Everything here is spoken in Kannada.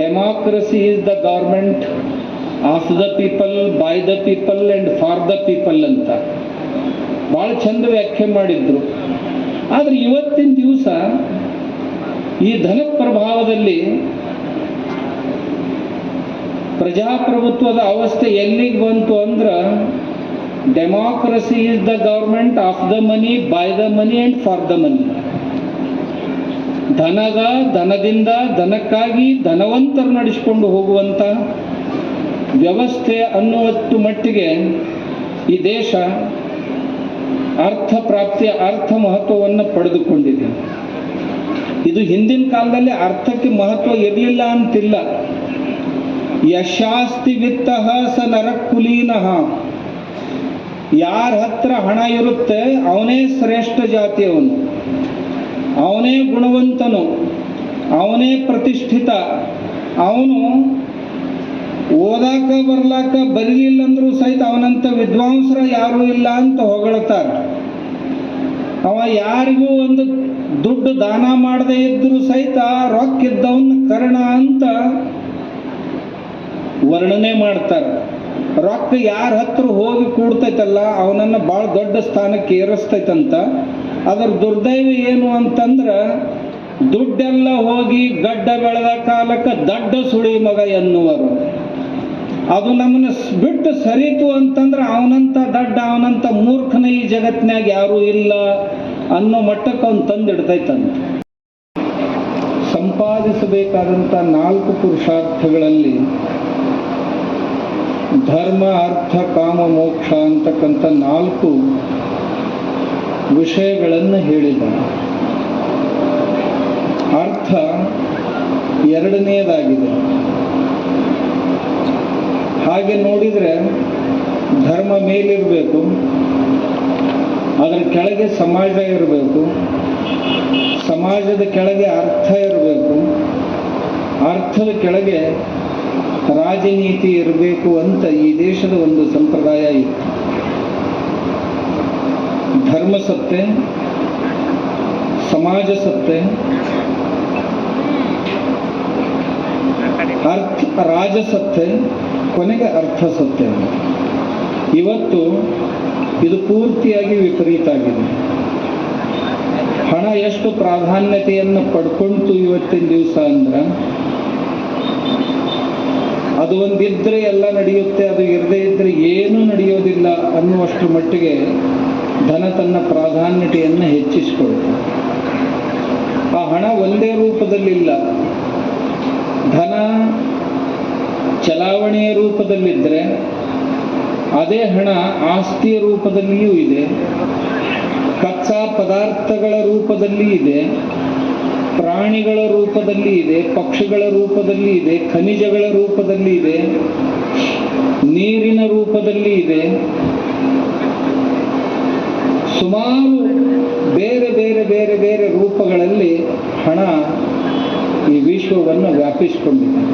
Democracy is the government of the people by the people and for the people ಅಂತ. ಭಾಳ ಚಂದ ವ್ಯಾಖ್ಯೆ ಮಾಡಿದ್ರು. ಆದರೆ ಇವತ್ತಿನ ದಿವಸ ಈ ಧನ ಪ್ರಭಾವದಲ್ಲಿ ಪ್ರಜಾಪ್ರಭುತ್ವದ ಅವಸ್ಥೆ ಎಲ್ಲಿಗೆ ಬಂತು ಅಂದ್ರೆ democracy is the government of the money by the money and for the money ಧನದ ದನದಿಂದ ದನಕ್ಕಾಗಿ ಧನವಂತರು ನಡೆಸಿಕೊಂಡು ಹೋಗುವಂಥ ವ್ಯವಸ್ಥೆ ಅನ್ನುವತ್ತು ಮಟ್ಟಿಗೆ ಈ ದೇಶ ಅರ್ಥ ಪ್ರಾಪ್ತಿಯ ಅರ್ಥ ಮಹತ್ವವನ್ನು ಪಡೆದುಕೊಂಡಿದೆ. ಇದು ಹಿಂದಿನ ಕಾಲದಲ್ಲಿ ಅರ್ಥಕ್ಕೆ ಮಹತ್ವ ಇರಲಿಲ್ಲ ಅಂತಿಲ್ಲ. ಯಶಾಸ್ತಿ ವಿತ್ತ ಸ ನರಕುಲೀನಃ ಯಾರ ಹತ್ರ ಹಣ ಇರುತ್ತೆ, ಅವನೇ ಶ್ರೇಷ್ಠ ಜಾತಿಯವನು. ಅವನೇ ಗುಣವಂತನು, ಅವನೇ ಪ್ರತಿಷ್ಠಿತ. ಅವನು ಓದಾಕ ಬರ್ಲಾಕ ಬರಲಿಲ್ಲ ಅಂದ್ರೂ ಸಹಿತ ಅವನಂತ ವಿದ್ವಾಂಸರ ಯಾರೂ ಇಲ್ಲ ಅಂತ ಹೊಗಳ್ತಾರೆ. ಅವ ಯಾರಿಗೂ ಒಂದು ದುಡ್ಡು ದಾನ ಮಾಡದೇ ಇದ್ದರೂ ಸಹಿತ ರೊಕ್ಕ ಇದ್ದವನ್ನ ಕರ್ಣ ಅಂತ ವರ್ಣನೆ ಮಾಡ್ತಾರೆ. ರೊಕ್ಕ ಯಾರ ಹತ್ರ ಹೋಗಿ ಕೂಡ್ತೈತಲ್ಲ, ಅವನನ್ನು ಭಾಳ ದೊಡ್ಡ ಸ್ಥಾನಕ್ಕೆ ಏರಿಸ್ತೈತಂತ ಅದರ ದುರ್ದೈವ ಏನು ಅಂತಂದ್ರೆ ದುಡ್ಡೆಲ್ಲ ಹೋಗಿ ಗಡ್ಡ ಬೆಳೆದ ಕಾಲಕ್ಕೆ ದಡ್ಡ ಸುಳಿ ಮಗ ಎನ್ನುವರು. ಅದು ನಮ್ಮನ್ನು ಬಿಟ್ಟು ಸರಿತು ಅಂತಂದ್ರೆ ಅವನಂತ ದಡ್ಡ, ಅವನಂತ ಮೂರ್ಖನ ಈ ಜಗತ್ನ್ಯಾಗ ಯಾರೂ ಇಲ್ಲ ಅನ್ನೋ ಮಟ್ಟಕ್ಕೆ ಅವ್ನು ತಂದಿಡ್ತೈತಂತ. ಸಂಪಾದಿಸಬೇಕಾದಂಥ ನಾಲ್ಕು ಪುರುಷಾರ್ಥಗಳಲ್ಲಿ ಧರ್ಮ, ಅರ್ಥ, ಕಾಮ, ಮೋಕ್ಷ ಅಂತಕ್ಕಂಥ ನಾಲ್ಕು ವಿಷಯಗಳನ್ನು ಹೇಳಿದ ಅರ್ಥ ಎರಡನೆಯದಾಗಿದೆ. ಹಾಗೆ ನೋಡಿದರೆ ಧರ್ಮ ಮೇಲಿರಬೇಕು, ಅದರ ಕೆಳಗೆ ಸಮಾಜ ಇರಬೇಕು, ಸಮಾಜದ ಕೆಳಗೆ ಅರ್ಥ ಇರಬೇಕು, ಅರ್ಥದ ಕೆಳಗೆ ರಾಜನೀತಿ ಇರಬೇಕು ಅಂತ ಈ ದೇಶದ ಒಂದು ಸಂಪ್ರದಾಯ ಇತ್ತು. ಧರ್ಮ ಸತ್ತೆ ಸಮಾಜ ಸತ್ತೆ ಅರ್ಥ ರಾಜಸತ್ತೆ ಕೊನೆಗೆ ಅರ್ಥ ಸತ್ತೆ ಇವತ್ತು ಇದು ಪೂರ್ತಿಯಾಗಿ ವಿಪರೀತ ಆಗಿದೆ. ಹಣ ಎಷ್ಟು ಪ್ರಾಧಾನ್ಯತೆಯನ್ನು ಪಡ್ಕೊಂತು ಇವತ್ತಿನ ದಿವಸ ಅಂದ್ರೆ, ಅದು ಒಂದಿದ್ರೆ ಎಲ್ಲ ನಡೆಯುತ್ತೆ, ಅದು ಇರದೇ ಇದ್ರೆ ಏನೂ ನಡೆಯೋದಿಲ್ಲ ಅನ್ನುವಷ್ಟು ಮಟ್ಟಿಗೆ ಧನ ತನ್ನ ಪ್ರಾಧಾನ್ಯತೆಯನ್ನು ಹೆಚ್ಚಿಸಿಕೊಳ್ಳುತ್ತೆ ಆ ಹಣ ಒಂದೇ ರೂಪದಲ್ಲಿಲ್ಲ. ಧನ ಚಲಾವಣೆಯ ರೂಪದಲ್ಲಿದ್ದರೆ ಅದೇ ಹಣ ಆಸ್ತಿಯ ರೂಪದಲ್ಲಿಯೂ ಇದೆ. ಕಚ್ಚಾ ಪದಾರ್ಥಗಳ ರೂಪದಲ್ಲಿ ಇದೆ. ಪ್ರಾಣಿಗಳ ರೂಪದಲ್ಲಿ ಇದೆ. ಪಕ್ಷಿಗಳ ರೂಪದಲ್ಲಿ ಇದೆ. ಖನಿಜಗಳ ರೂಪದಲ್ಲಿ ಇದೆ. ನೀರಿನ ರೂಪದಲ್ಲಿ ಇದೆ. ಸುಮಾರು ಬೇರೆ ಬೇರೆ ಬೇರೆ ಬೇರೆ ರೂಪಗಳಲ್ಲಿ ಹಣ ಈ ವಿಶ್ವವನ್ನು ವ್ಯಾಪಿಸಿಕೊಂಡಿದೆ.